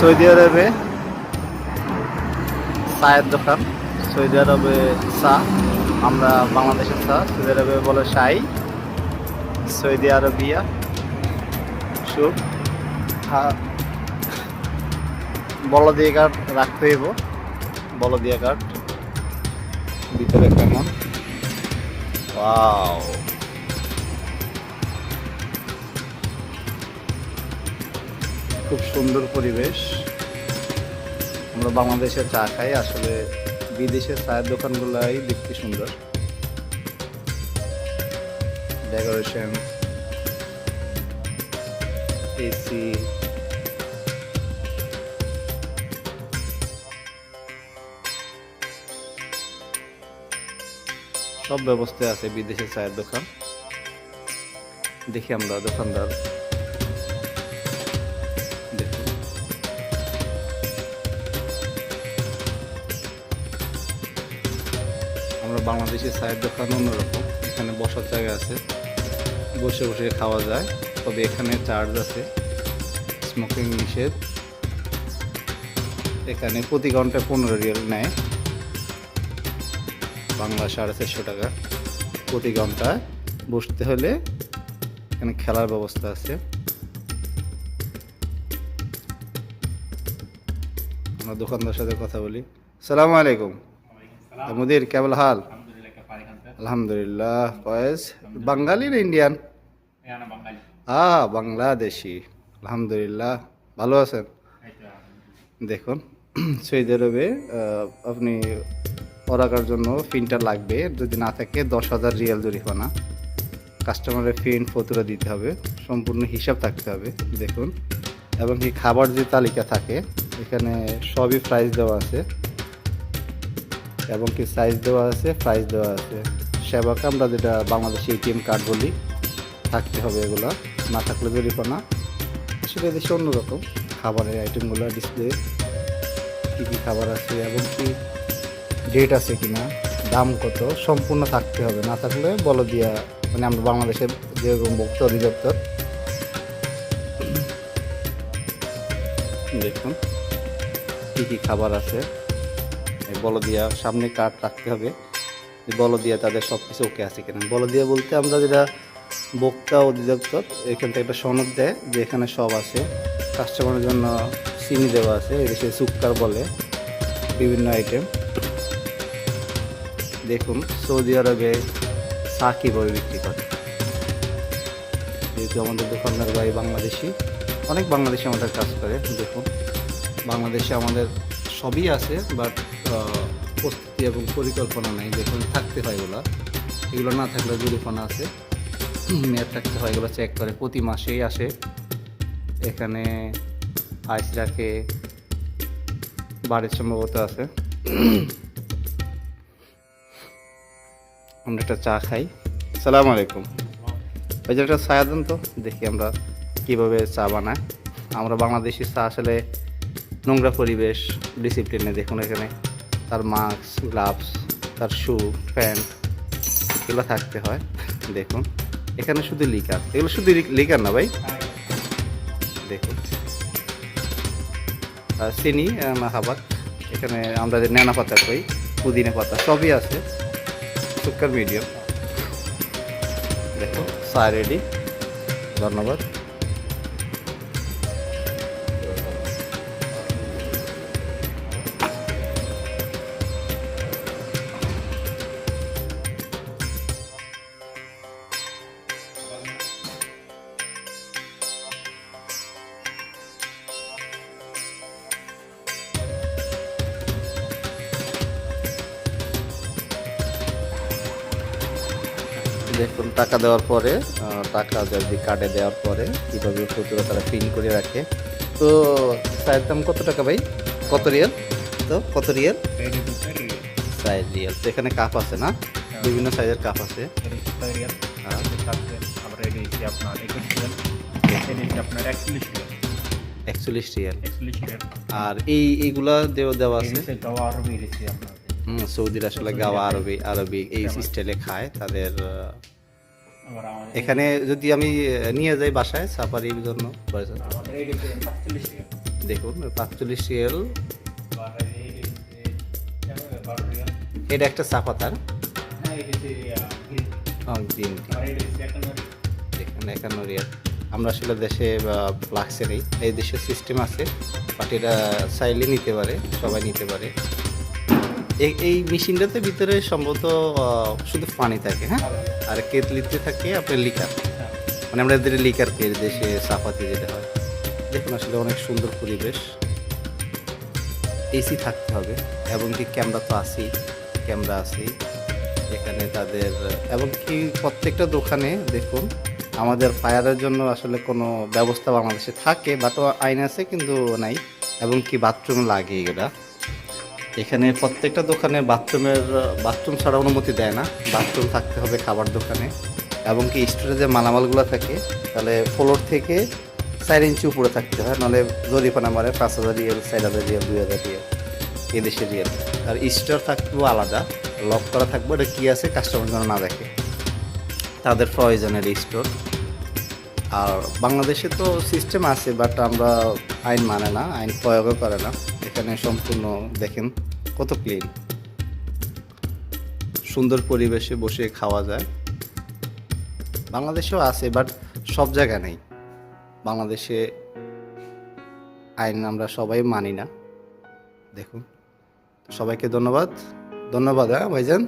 Saudi আরবে চায়ের দোকান। সৌদি আরবে চা, আমরা বাংলাদেশের চা, সৌদি আরবে বলে শাই, সৌদি আরবিয়া, সুপ। বলদিয়া কাঠ রাখতে হইব। বলদিয়া কাঠ ভিতরে কেমন? ওয়াও। খুব সুন্দর পরিবেশ। আমরা বাংলাদেশে চা খাই, আসলে বিদেশের চায়ের দোকানগুলাই দেখতে সুন্দর। ডেকোরেশন এসি সব ব্যবস্থা আছে বিদেশের চায়ের দোকান। দেখি আমরা দোকানদার। বাংলাদেশের চায়ের দোকান অন্যরকম। এখানে বসার জায়গা আছে। বসে বসে খাওয়া যায়। তবে এখানে চার্জ আছে। স্মোকিং নিষেধ। এখানে প্রতি ঘন্টায় পনেরো রিয়াল নেয়। বাংলা সাড়ে চারশো টাকা। প্রতি ঘন্টায় বসতে হলে এখানে খেলার ব্যবস্থা আছে। আমরা দোকানদার সাথে কথা বলি। সালাম আলাইকুম। মুদির কেবল হাল? আলহামদুলিল্লাহ কয়েস বাঙালি না ইন্ডিয়ান আ বাংলাদেশি আলহামদুলিল্লাহ ভালো আছেন দেখুন সৌদি আরবে আপনি পড়াকার জন্য ফিনটা লাগবে যদি না থাকে দশ হাজার রিয়াল জরিমানা কাস্টমারের ফিন ফতুরা দিতে হবে সম্পূর্ণ হিসাব থাকতে হবে দেখুন। এবং কি খাবার যে তালিকা থাকে এখানে সবই প্রাইস দেওয়া আছে। এবং কি সাইজ দেওয়া আছে? প্রাইস দেওয়া আছে। সেবাকে, আমরা যেটা বাংলাদেশি এটিএম কার্ড বলি, থাকতে হবে এগুলো, না থাকলে জরিমানা। আসলে দেশে অন্যরকম, খাবারের আইটেমগুলো ডিসপ্লে কী কী খাবার আছে এবং কি ডেট আছে কিনা, দাম কত, সম্পূর্ণ থাকতে হবে। না থাকলে বলো দিয়া মানে আমরা বাংলাদেশের যেরকম ভোক্ত অধিদপ্তর। দেখুন, কী কী খাবার আছে এই বলদিয়া সামনে কার্ড রাখতে হবে। যে বলদিয়া তাদের সব কিছু ওকে আছে কিনা। বলদিয়া বলতে আমরা যেটা বক্তা অধিদপ্তর, এখান থেকে একটা সনদ দেয় যে এখানে সব আছে। কাস্টমারের জন্য চিনি দেওয়া আছে এদেশে সুক্কার বলে বিভিন্ন আইটেম দেখুন, সৌদি আরবে চা কীভাবে বিক্রি করে। যেহেতু আমাদের দোকানদার ভাই বাংলাদেশি, অনেক বাংলাদেশি আমাদের কাজ করে, দেখুন। বাংলাদেশে আমাদের সবই আছে বাট প্রস্তুতি এবং পরিকল্পনা নেই দেখুন থাকতে হয় এগুলো। এগুলো না থাকলে জরিমানা আছে। মেয়াদ থাকতে হয় এগুলো চেক করে, প্রতি মাসেই আসে। এখানে আইস রাখে বাড়ির সম্ভবত আছে। আমরা একটা চা খাই। সালাম আলাইকুম। ওই যে একটা চা দেন তো, দেখি আমরা কীভাবে চা বানায় আমরা বাংলাদেশি চা আসলে নোংরা পরিবেশ ডিসিপ্লিনে দেখুন এখানে। তার মাস্ক গ্লাভস তার শু প্যান্ট এগুলো থাকতে হয়। দেখুন এখানে শুধু লিকার এগুলো শুধু লিকার না ভাই। দেখুন। আর চিনি খাবার এখানে আমরা যে নেনা পাতা কই পুদিনা পাতা সবই আছে। সুকার মিডিয়াম দেখো চা রেডি ধন্যবাদ। দেখুন টাকা দেওয়ার পরে টাকা যদি কার্ডে দেওয়ার পরে কীভাবে খুচরো তারা পিন করে রাখে। তো চায়ের দাম কত টাকা ভাই? কত রিয়াল? তো কত রিয়াল? চার রিয়াল। তো এখানে কাপ আছে না? বিভিন্ন সাইজের কাপ আছে। হ্যাঁ। একচল্লিশ রিয়াল। আর এই এইগুলা দেওয়া দেওয়া আছে? হুম সৌদির আসলে গাওয়া আরবি আরবি এই স্টাইলে খায় তাদের এখানে যদি আমি নিয়ে যাই বাসায় সাফারির জন্য দেখুন পাঁচচল্লিশ রিয়েল এটা একটা পাতার গ্রিন টি দেখুন একান্ন রিয়াল আমরা আসলে দেশে ফ্লাক্সে নেই। এই দেশের সিস্টেম আছে। বাট এটা চাইলে নিতে পারে সবাই নিতে পারে। এই মেশিনটাতে ভিতরে সম্ভবত শুধু পানি থাকে হ্যাঁ? আর কেতলিতে থাকে আপনার লিকার। মানে আমরা এদের লিকার পেয়ে দেশে সাফাতে যেতে হয়। দেখুন আসলে অনেক সুন্দর পরিবেশ। এসি থাকতে হবে এবং কি ক্যামেরা তো আছেই, ক্যামেরা আছেই। এখানে তাদের এবং কি প্রত্যেকটা দোকানে, দেখুন, আমাদের ফায়ারের জন্য আসলে কোনো ব্যবস্থা বাংলাদেশে থাকে, বাট আইন আছে, কিন্তু নাই। এবং কি বাথরুম লাগে এগুলা। এখানে প্রত্যেকটা দোকানে বাথরুমের, বাথরুম ছাড়া অনুমতি দেয় না। বাথরুম থাকতে হবে খাবার দোকানে। এবং কি স্টোরে যে মালামালগুলো থাকে, তাহলে ফ্লোর থেকে চার ইঞ্চি উপরে থাকতে হয়, নাহলে জরিপানা মারে পাঁচ হাজার রিয়েল, চার হাজার রিয়েল, দুই হাজার রিয়েল, এদেশের রিয়েল। আর স্টোর থাকবেও আলাদা লক করা থাকবে, এটা কী আছে কাস্টমার যেন না দেখে। তাদের প্রয়োজনের স্টোর আর বাংলাদেশে তো সিস্টেম আছে বাট আমরা আইন মানে না, আইন প্রয়োগও করে না। এখানে সম্পূর্ণ দেখেন কত ক্লিন সুন্দর পরিবেশে বসে খাওয়া যায়। বাংলাদেশেও আছে বাট সব জায়গা নেই। বাংলাদেশে আইন আমরা সবাই মানি না। দেখুন, সবাইকে ধন্যবাদ। ধন্যবাদ হ্যাঁ ভাইজান?